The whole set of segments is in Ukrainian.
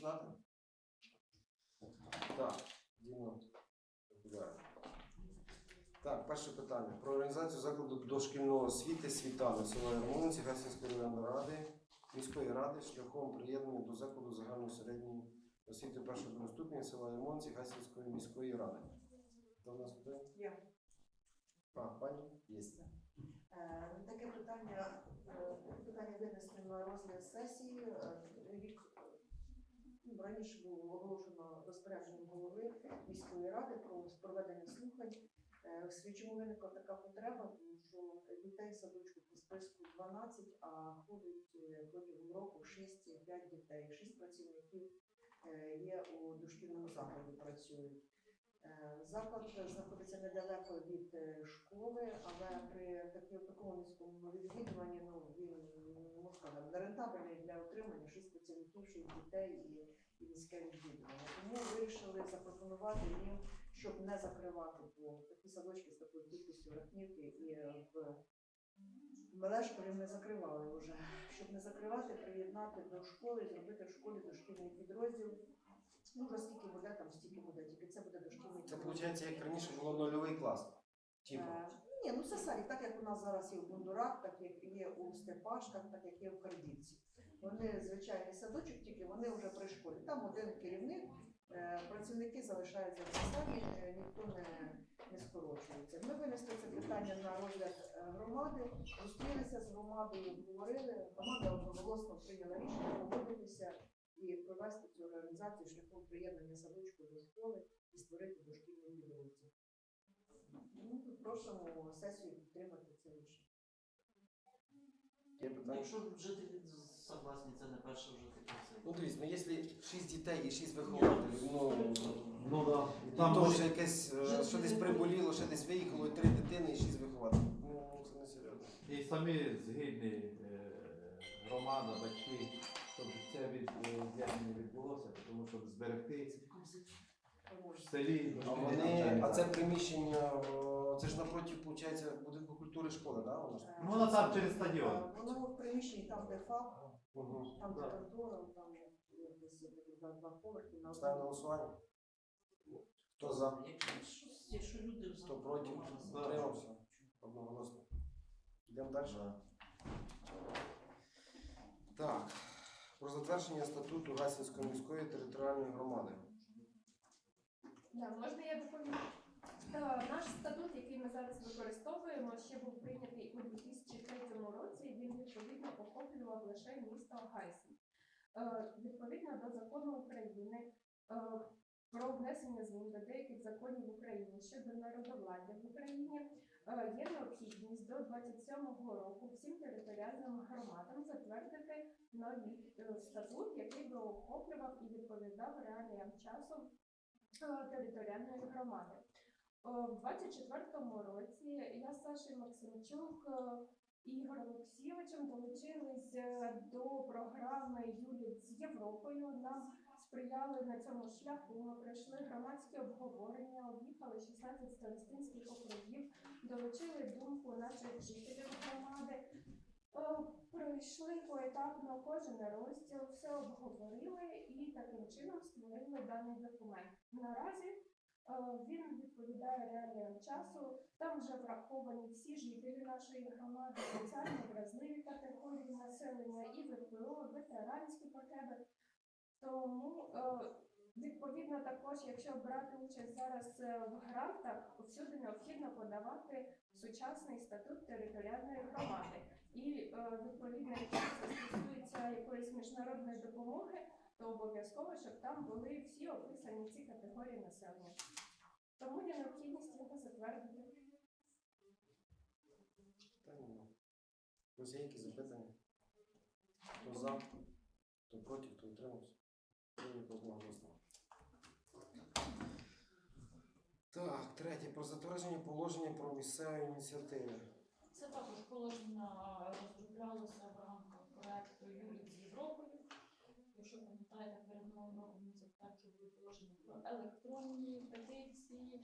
Розпочинати? Так, розповідає. Так, перше питання. Про організацію закладу дошкільної освіти світами села Ярмолинці Гасінської районної ради, міської ради шляхом приєднання до закладу загальної середньої освіти першого ступеня села Ярмолинці Гасінської міської ради. Хто в нас буде? Я. А, пані? Є. Е, Таке питання, е, питання винесено на розгляд сесії. Е, Рік раніше було оголошено розпорядженням голови міської ради про проведення слухань. Е, чому виникла така потреба, тому що дітей садочку по списку 12, а ходить е, протягом року 6-5 дітей, 6 працівників е, є у дошкільному закладі працюють. Е, Заклад знаходиться недалеко від е, школи, але при такому низькому відвідуванні ну, він не можна сказати, нерентабельний для отримання 6 працівників, 6 дітей і, і низьке відвідування. Тому вирішили запропонувати їм, щоб не закривати, бо такі садочки з такою кількістю рахнівки і е, в Мелешкові ми закривали вже. Щоб не закривати, приєднати до школи, зробити в школі дошкільний підрозділ. Ну, буде, стільки буде, тільки це буде дошкільний Це виходить, як раніше було нульовий клас. Типу. Е, Ні, ну це садик, так як у нас зараз є в Бундурах, так як є у Степашках, так як є в Кардівці. Вони звичайний садочок, тільки вони вже при школі. Там один керівник, е, працівники залишаються в посаді, е, ніхто не, не скорочується. Ми винесли це питання на розгляд е, громади, зустрілися з громадою, обговорили. Громада одноголосно прийняла рішення погодитися і провести цю організацію шляхом приєднання садочку до школи і створити дошкільний підрозділ. Ну, просимо сесію підтримати це рішення. Є питання? Якщо жителі согласні, це не перше вже таке. Ну дивіться, ну якщо 6 дітей і 6 вихователів, ну Ну да. Там то може- вже якесь, е, що десь приболіло, ще десь виїхало, і 3 дитини і 6 вихователів. Ну, це не серйозно. І самі згідні е, громада, батьки, це від, е, відбулося, тому щоб зберегти в селі. А вони, а це приміщення, о, це ж напроти, виходить, будинку культури школи, да? Воно ж? Е, Ну, воно там через стадіон. е, Воно в приміщенні там, де ФАП, Угу. там де Да. контора, там є десь два, два поверхи на Ставимо на одному. голосування. Хто за? Якщо, люди Хто проти? Утримався? Одноголосно. Йдемо далі. Так. Про затвердження статуту Гасінської міської територіальної громади. Да, можна я доповім? Е, Наш статут, який ми зараз використовуємо, ще був прийнятий у 2003 році. Він відповідно охоплював лише місто Гайсен. Е, Відповідно до закону України е, про внесення змін до деяких законів України щодо народовладдя в Україні є необхідність до 27-го року всім територіальним громадам затвердити новий е, статут, який би охоплював і відповідав реаліям часу е, територіальної громади. Е, В 24-му році я з Сашею Максимчук е, і Ігорем Олексійовичем долучились е, до програми Юліт з Європою. Нам сприяли на цьому шляху. Ми пройшли громадські обговорення, об'їхали 16 старостинських округів, долучили думку наших жителів громади. Е, Пройшли поетапно кожен розділ, все обговорили і таким чином створили даний документ. Наразі е, він відповідає реаліям часу. Там вже враховані всі жителі нашої громади, соціально вразливі категорії населення і ВПО, ветеранські потреби. Відповідно також, якщо брати участь зараз е, в грантах, всюди необхідно подавати сучасний статут територіальної громади. І е, відповідно, якщо це стосується якоїсь міжнародної допомоги, то обов'язково, щоб там були всі описані ці категорії населення. Тому є необхідність його затвердити. Ось є якісь запитання? Хто за? Хто проти, хто утримався? Прийнято одноголосно. Так, третє. Про затвердження положення про місцеві ініціативи. Це також положення розроблялося в рамках проекту Юлі з Європою. Якщо пам'ятаєте, перед новим роком ми затверджували положення про електронні петиції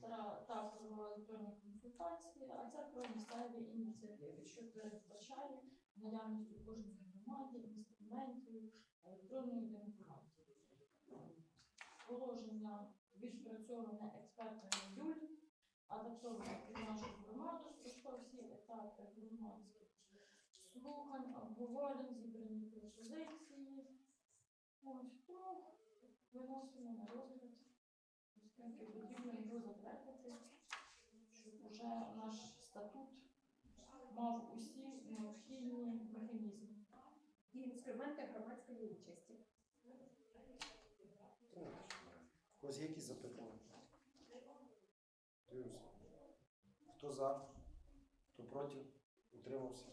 та, та про електронні консультації. а це про місцеві ініціативи, що передбачає наявність у кожній громаді інструментів електронної ідентифікації. Положення відпрацьоване експертами Юлі, адаптоване під нашу громаду, пройшло всі етапи громадських слухань, обговорень, зібрані пропозиції. Ось, виносимо на розгляд, оскільки потрібно його затвердити, щоб уже наш статут мав усі необхідні механізми. І інструменти громадської участі. У вас є якісь запитання? Дивимося. Хто за? Хто проти? Утримався?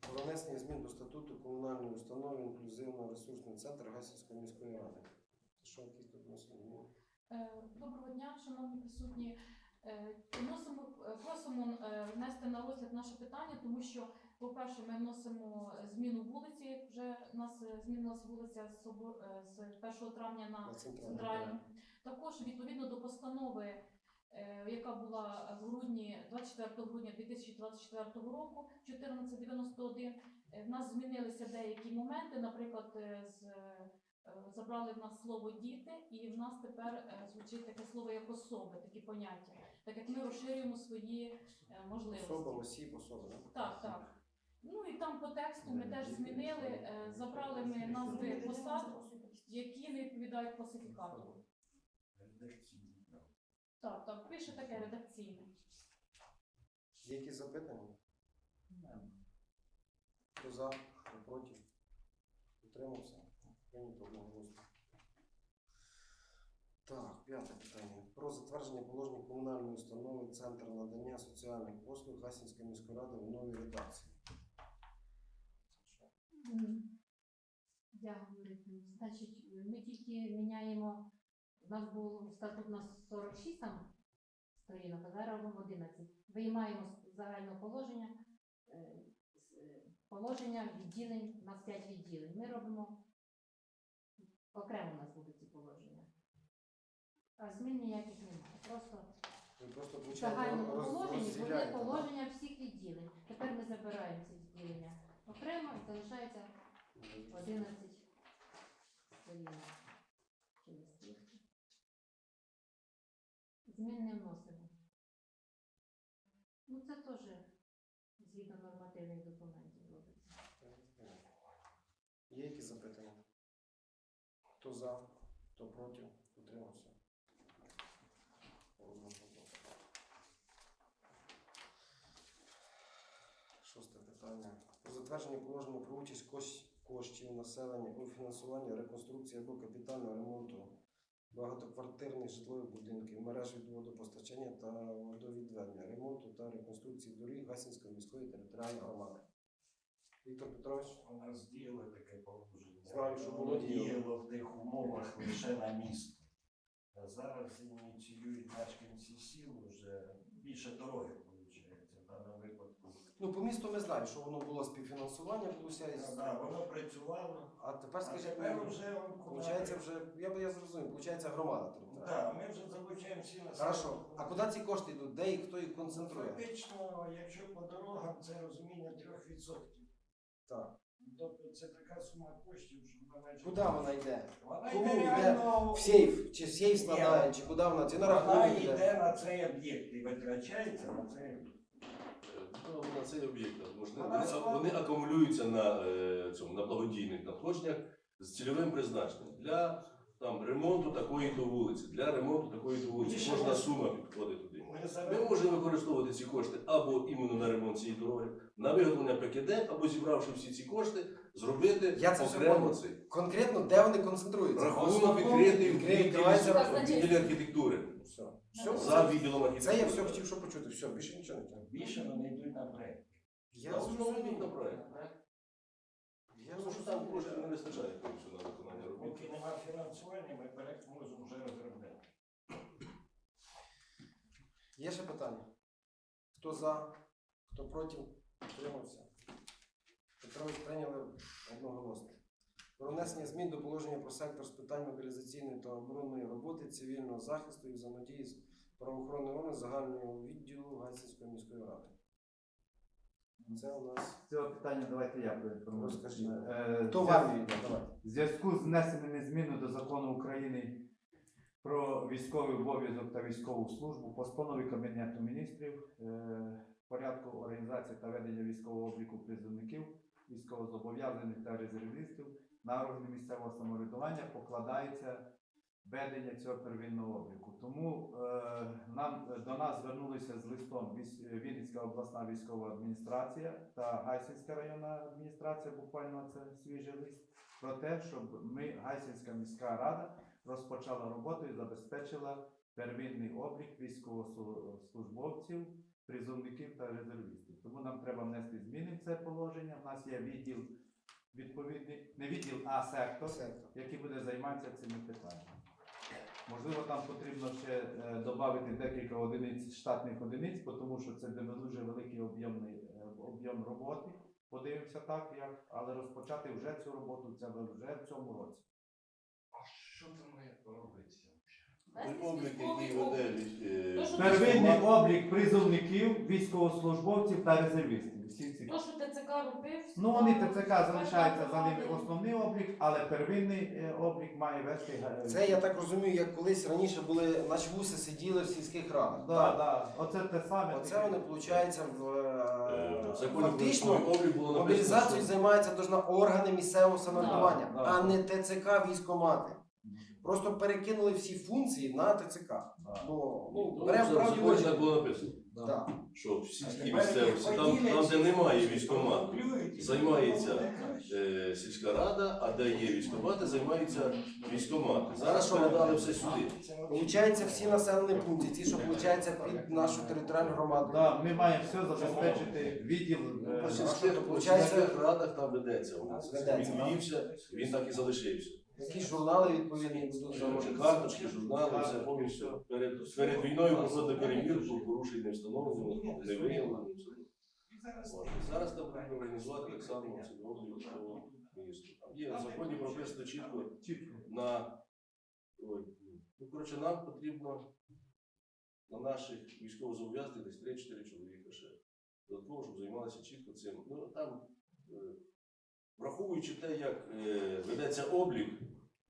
Про внесення змін до статуту комунальної установи інклюзивно-ресурсний центр Гасівської міської ради. Що якісь тут вносимо? Е, Доброго дня, шановні присутні. Е, Вносимо, просимо е, внести на розгляд наше питання, тому що, по-перше, ми вносимо зміну вулиці. Вже у нас змінилася вулиця з е, з 1 травня На центральну. Також відповідно до постанови, е, яка була в грудні 24 грудня 2024 року, 1491, е, в нас змінилися деякі моменти. Наприклад, е, з забрали в нас слово діти, і в нас тепер звучить таке слово як особи, такі поняття, так як ми розширюємо свої можливості. Особа, осіб, особа, да? Так, так. Ну і там по тексту ми теж змінили, забрали ми назви посад, які не відповідають класифікатору. Так, так, пише таке редакційне. Є якісь запитання? Хто за? Хто проти? Утримався? Прийнято одноголосно. Так, п'яте питання. Про затвердження положення комунальної установи Центр надання соціальних послуг Гасінської міської ради у новій редакції. Я говорю, значить, ми тільки міняємо, у нас був статут на 46 там сторінок, а зараз робимо 11. Виймаємо з загального положення, е, е, положення відділень, у нас 5 відділень. Ми робимо окремо у нас будуть ці положення. А змін ніяких немає. Просто просто в загальному положенні буде положення всіх відділень. Тепер ми забираємо ці відділення окремо і залишається 11 сторінок. Чи листівки. Змін не вносимо. Ну це теж згідно нормативних документів робиться. Є якісь запитання? Хто за? Хто проти? Утримався? Шосте питання. Про затвердження положення про участь коштів населення у фінансуванні реконструкції або капітального ремонту багатоквартирних житлових будинків, мереж від водопостачання та водовідведення, ремонту та реконструкції доріг Гасінської міської територіальної громади. Віктор Петрович? У нас діяло таке положення. Знаю, що було Воно діяло. діяло в тих умовах лише на місто. А зараз ініціюють мешканці сіл вже більше дороги, виходить, в даному випадку. Ну, по місту ми знаємо, що воно було співфінансування, було вся із- Да, воно працювало. А тепер А скажіть, тепер вже он Получається вже, я би я зрозумів, получається громада територіальна. Так, ми вже залучаємо всі на Хорошо. А куди ці кошти йдуть? Де їх хто їх концентрує? Фактично, якщо по дорогам, це розуміння 3%. Так. Тобто це така сума коштів, що вона майже- Куди вона йде? Вона Кому йде йде? реально В сейф? Чи в сейф Ні. складає, чи куди вона? Чи на Вона рахунок йде йде? на цей об'єкт і витрачається на цей об'єкт. Ну, на цей об'єкт, Вона вони, вони акумулюються на, е, цьому, на благодійних надходженнях з цільовим призначенням для там, ремонту такої то вулиці, для ремонту такої то вулиці. Кожна сума підходить туди. Ми можемо використовувати ці кошти або іменно на ремонт цієї дороги, на виготовлення ПКД, або зібравши всі ці кошти, зробити Я це все окремо понял. цей. Конкретно, де вони концентруються? Рахунок відкритий в відкривається відділі, рахунок. в відділі архітектури. Все. За відділом Це архітектури. я все хотів, що почути. Все, більше нічого не треба. більше вони йдуть на проєкт. Я Я основно йдуть на зрозумів. проект. Я Тому що там коштів не вистачає повністю на виконання робіт. Поки немає фінансування, ми проєкт можемо вже розробляти. Є ще питання? Хто за, хто проти, утримався? Петрович прийняли одноголосно. Про внесення змін до положення про сектор з питань мобілізаційної та оборонної роботи, цивільного захисту і взаємодії з правоохоронний орган загального відділу Гайсинської міської ради. Це у нас З цього питання давайте я проінформую. Розкажіть. Е, хто в зв'яз- армію йде? Давайте. В зв'язку з внесеними змінами до закону України про військовий обов'язок та військову службу постанови Кабінету міністрів е, порядку організації та ведення військового обліку призовників, військовозобов'язаних та резервістів на органи місцевого самоврядування покладається ведення цього первинного обліку. Тому е, нам до нас звернулися з листом Вінницька обласна військова адміністрація та Гайсинська районна адміністрація, буквально це свіжий лист, про те, щоб ми, Гайсинська міська рада, розпочала роботу і забезпечила первинний облік військовослужбовців, призовників та резервістів. Тому нам треба внести зміни в це положення. У нас є відділ відповідний, не відділ, а сектор, Сектор. який буде займатися цими питаннями. Можливо, там потрібно ще е, додати декілька одиниць штатних одиниць, тому що це дуже великий об'ємний е, об'єм роботи. Подивимося так, як, але розпочати вже цю роботу це вже в цьому році. А що це має робитися? Облік, який веде е, Первинний облік призовників, військовослужбовців та резервістів. Всі ці. То, що ТЦК робив, Ну, вони ТЦК залишається за ними основний облік, але первинний е, облік має вести е, Це я так розумію, як колись раніше були начвуси сиділи в сільських радах. Да, так? да. Оце те саме. Оце вони, виходить, в е, в е, законі фактично військовий облік було написано, мобілізацією що займаються должна органи місцевого самоврядування, Да, да. а не ТЦК військомати. Просто перекинули всі функції на ТЦК. Да. Ну, Ну, ну, беремо правді очі. так було написано, Да. Що в сільській місцевості, там, там, де немає військомату, займається е, сільська рада, а де є військомати, займаються військомати. Зараз що надали все сюди. Получається, всі населені пункти, ті, що виходить під нашу територіальну громаду. Да, ми маємо все забезпечити відділ. е, По сільських, по сільських радах там ведеться. у нас. Ведеться, Він да? вівся, він так і залишився. Якісь журнали відповідні будуть Вже заводити. карточки, журнали, все повністю. Перед, перед війною проходили перевірку, порушень не встановлено, не виявлено. Зараз там потрібно організувати так само по місту. Там є в законі прописано чітко на ой, ну коротше, нам потрібно на наших військовозобов'язаних десь 3-4 чоловіка ще. Додатково, щоб займалися чітко цим. Ну там, е, враховуючи те, як е, ведеться облік,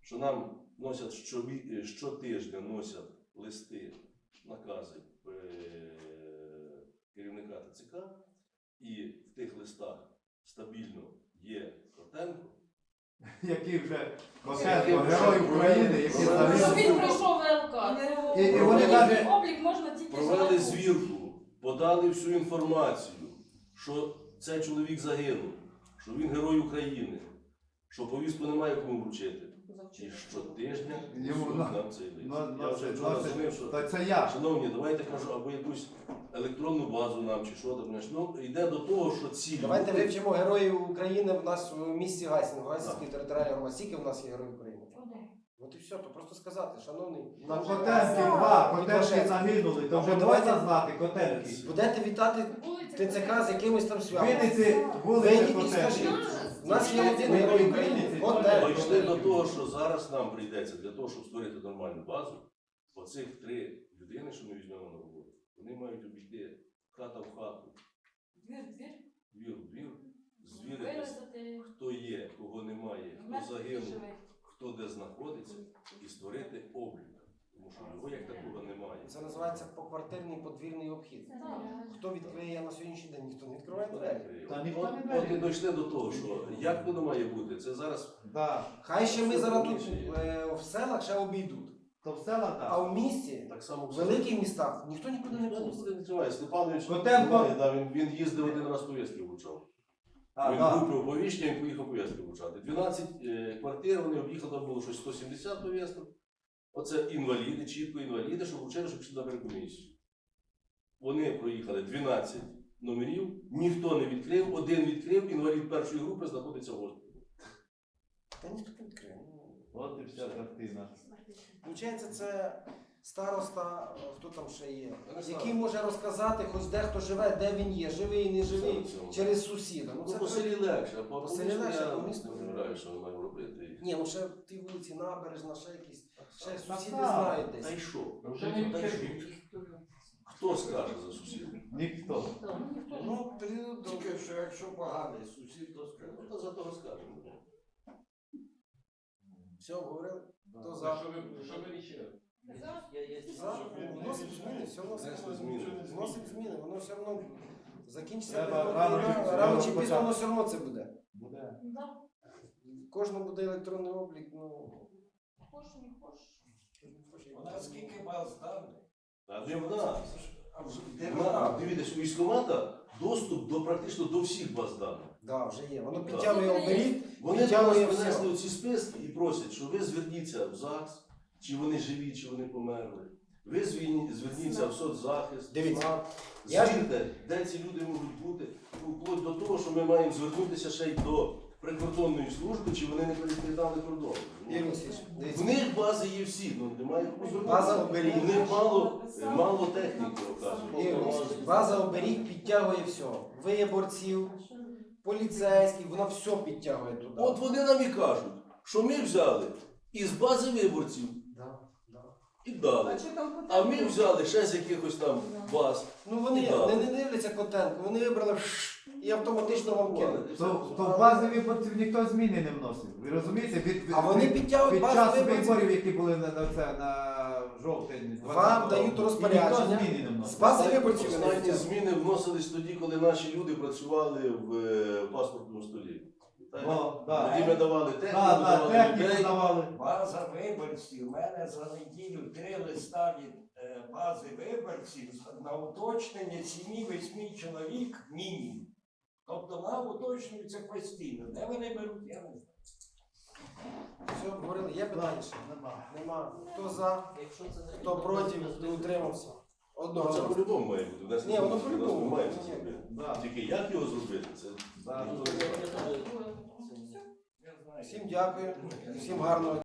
що нам носять щові- е, щотижня носять листи, накази е, керівника ТЦК, і в тих листах стабільно є Котенко. Який вже Котенко, герой України, який Провели- Щоб він пройшов ВЛК. І- і вони навіть- облік можна тільки Провели звірку, подали всю інформацію, що цей чоловік загинув, що він герой України, що повістку немає кому вручити. І щотижня Йому на- нам цей лист. Ну, Я вже це- вчора це- що Та це я. Шановні, давайте кажу, або якусь електронну базу нам чи що там. Ну, йде до того, що ці Давайте люди- вивчимо героїв України в нас в місті Гайсин, в Гайсинській територіальній громаді. Скільки в нас є героїв України? От і все, то просто сказати, шановний. На Котенки два, Котенки Підважайте. загинули, то вже давайте- знати Котенки. Будете вітати ТЦК з якимось там святом. Вінниці вулиця Вийдіть і Котенки. скажіть. У нас є один герой України. От Дійшли до того, що зараз нам прийдеться для того, щоб створити нормальну базу, оцих три людини, що ми візьмемо на роботу, вони мають обійти хата в хату, Двір, в двір, звіритись, хто є, кого немає, хто загинув. Хто де знаходиться, і створити облік. Тому що його як такого немає. Це називається поквартирний подвірний обхід. Хто відкриє на сьогоднішній день? Ніхто не відкриває двері. Та ніхто От, не от і дійшли до того, що як воно має бути, це зараз Да. Хай ще ми зараз тут е, в селах ще обійдуть. То в села А так. в місті, так само в великих містах, ніхто нікуди не триває. Степанович Котенко- да, він, він їздив один раз повістки вручав. А, він да. купив повіщення, він поїхав повістки вручати. 12 е, квартир, вони об'їхали, там було щось 170 повісток. Оце інваліди, чітко інваліди, що вручили, щоб пішли на перекомісію. Вони проїхали 12 номерів, ніхто не відкрив, один відкрив, інвалід першої групи знаходиться в госпіталі. Та ніхто не відкриє. Ну, От і вся картина. Получається, це староста, е, хто там ще є, який може розказати, хоч де хто живе, де він є, живий, не живий, через сусіда. Ну, Ну, це по селі легше, а по По селі легше, по місту- не вибираю, що ми маємо робити. Ні, ну ще ті вулиці, набережна, ще якісь, ще сусіди знають Та й десь. що? Та й що? Хто скаже за сусідів? Ніхто. Ну, Тільки що якщо поганий сусід, то скаже. Ну, то за того скажемо. все обговорили? Хто за? За. Я є За? Зміни, все Внесли зміни. зміни. Вносимо зміни, воно все одно закінчиться. Треба рано чи- рано чи пізно воно все одно це буде. Буде. Да. Кожному буде електронний облік, ну. Хош, не хош. У нас скільки баз даних? А не в нас. А вже де На, дивіться, у військкомата доступ до практично до всіх баз даних. Да, вже є. Воно підтягує оберіг. Вони до нас Підтягує принесли ці списки і просять, що ви зверніться в ЗАГС, чи вони живі, чи вони померли. Ви зверніться в соцзахист, Дивіться, СМАРТ, я де ці люди можуть бути, Ну, вплоть до того, що ми маємо звернутися ще й до прикордонної служби, чи вони не перекидали кордон. Ігор Олексійович, В дивіться. них бази є всі, ну немає кому звернутися. База оберіг. У них мало, мало техніки, Ігор База оберіг підтягує все. Виборців, поліцейських, воно все підтягує туди. От вони нам і кажуть, що ми взяли із бази виборців. І дали. А ми взяли ще з якихось там баз. Ну вони не, не дивляться контент, вони вибрали і автоматично вам кинули. То, то в базі виборців ніхто зміни не вносив. Ви розумієте? Від, від, А вони від- підтягують під час виборів, які були на, на, це, на жовтень. Вам 20-го дають і розпорядження. Ніхто зміни не вносив. З бази виборців вони Останні зміни вносились тоді, коли наші люди працювали в е, паспортному столі. О, да. Тоді ми давали техніку, Да, да, давали техніку людей. давали. База виборців. У мене за неділю три листа від е, бази виборців на уточнення 7-8 чоловік мінімум. Тобто нам уточнюється постійно. Де вони беруть, я не знаю. Все, говорили, є питання ще? Нема. Нема. Хто за, Якщо це не хто проти, хто утримався? Одного. Ну, Це голосу. по-любому має бути. У нас Ні, воно у нас по-любому. немає Ні. Да. Тільки як його зробити, це Да. Я знаю. Всім дякую, всім гарного